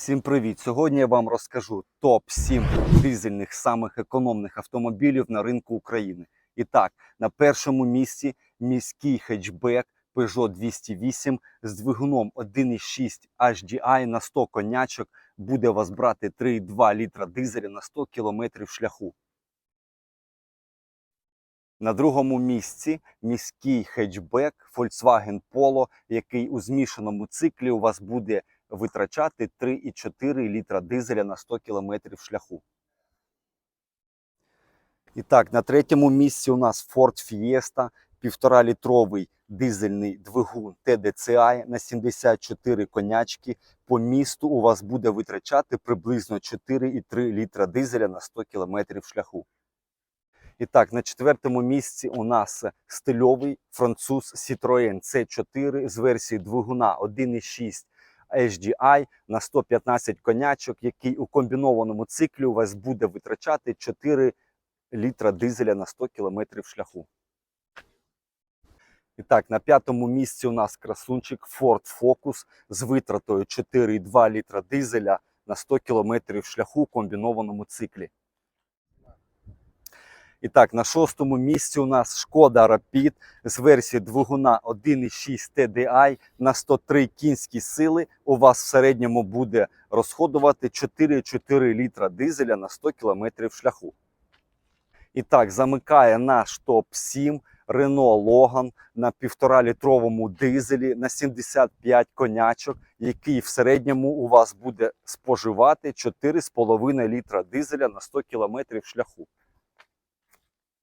Всім привіт! Сьогодні я вам розкажу топ-7 дизельних самих економних автомобілів на ринку України. І так, на першому місці міський хетчбек Peugeot 208 з двигуном 1,6 HDI на 100 конячок буде вас брати 3,2 літра дизеля на 100 км шляху. На другому місці міський хетчбек Volkswagen Polo, який у змішаному циклі у вас буде витрачати 3,4 літра дизеля на 100 км шляху. І так, на третьому місці у нас Ford Fiesta, 1,5 літровий дизельний двигун TDCi на 74 конячки. По місту у вас буде витрачати приблизно 4,3 літра дизеля на 100 км шляху. І так, на четвертому місці у нас стильовий француз Citroën C4 з версії двигуна 1,6 HDI на 115 конячок, який у комбінованому циклі у вас буде витрачати 4 літра дизеля на 100 км шляху. І так, на п'ятому місці у нас красунчик Ford Focus з витратою 4,2 літра дизеля на 100 км шляху у комбінованому циклі. І так, на шостому місці у нас Шкода Rapid з версії двигуна 1,6 TDI на 103 кінські сили. У вас в середньому буде розходувати 4,4 літра дизеля на 100 км шляху. І так, замикає наш топ-7 Renault Logan на 1,5 літровому дизелі на 75 конячок, який в середньому у вас буде споживати 4,5 літра дизеля на 100 км шляху.